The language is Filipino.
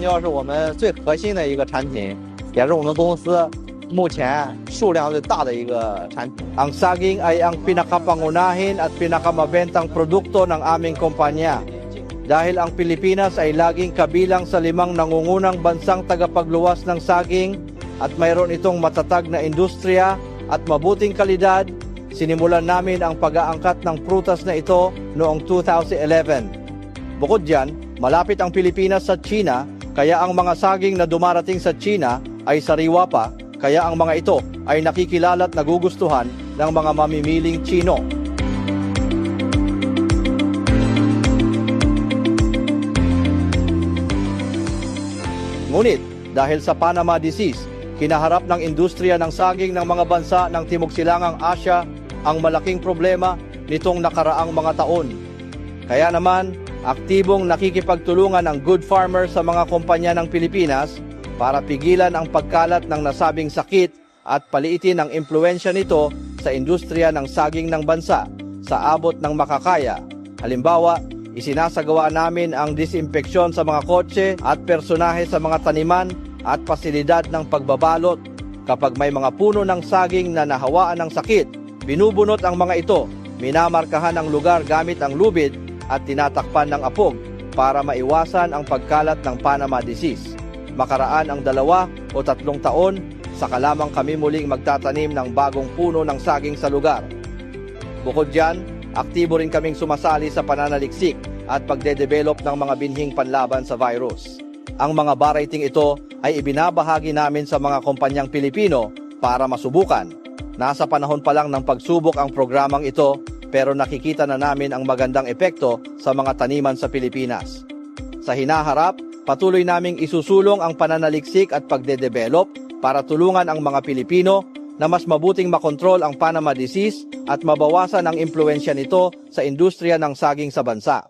胶是我们最核心的一个产品，也是我们公司目前数量最大的一个产品。 Ang saging ay ang pinakapangunahin at pinakamabentang produkto ng aming kumpanya. Dahil ang Pilipinas ay laging kabilang sa limang nangungunang bansang tagapagluwas ng saging at mayroon itong matatag na industriya at mabuting kalidad, sinimulan namin ang pag-aangkat ng prutas na ito noong 2011. Bukod dyan, malapit ang Pilipinas sa China, kaya ang mga saging na dumarating sa China ay sariwa pa, kaya ang mga ito ay nakikilala at nagugustuhan ng mga mamimiling Chino. Ngunit, dahil sa Panama Disease, kinaharap ng industriya ng saging ng mga bansa ng Timog Silangang Asya ang malaking problema nitong nakaraang mga taon. Kaya naman, aktibong nakikipagtulungan ang Good Farmer sa mga kumpanya ng Pilipinas para pigilan ang pagkalat ng nasabing sakit at paliitin ang impluensya nito sa industriya ng saging ng bansa sa abot ng makakaya. Halimbawa, isinasagawa namin ang disinfeksyon sa mga kotse at personahe sa mga taniman at pasilidad ng pagbabalot. Kapag may mga puno ng saging na nahawaan ng sakit, binubunot ang mga ito, minamarkahan ang lugar gamit ang lubid at tinatakpan ng apog para maiwasan ang pagkalat ng Panama disease. Makaraan ang dalawa o tatlong taon, saka lamang kami muling magtatanim ng bagong puno ng saging sa lugar. Bukod dyan, aktibo rin kaming sumasali sa pananaliksik at pagdedevelop ng mga binhing panlaban sa virus. Ang mga variety ito ay ibinabahagi namin sa mga kumpanyang Pilipino para masubukan. Nasa panahon pa lang ng pagsubok ang programang ito pero nakikita na namin ang magandang epekto sa mga taniman sa Pilipinas. Sa hinaharap, patuloy naming isusulong ang pananaliksik at pagdedevelop para tulungan ang mga Pilipino na mas mabuting makontrol ang Panama disease at mabawasan ang impluensya nito sa industriya ng saging sa bansa.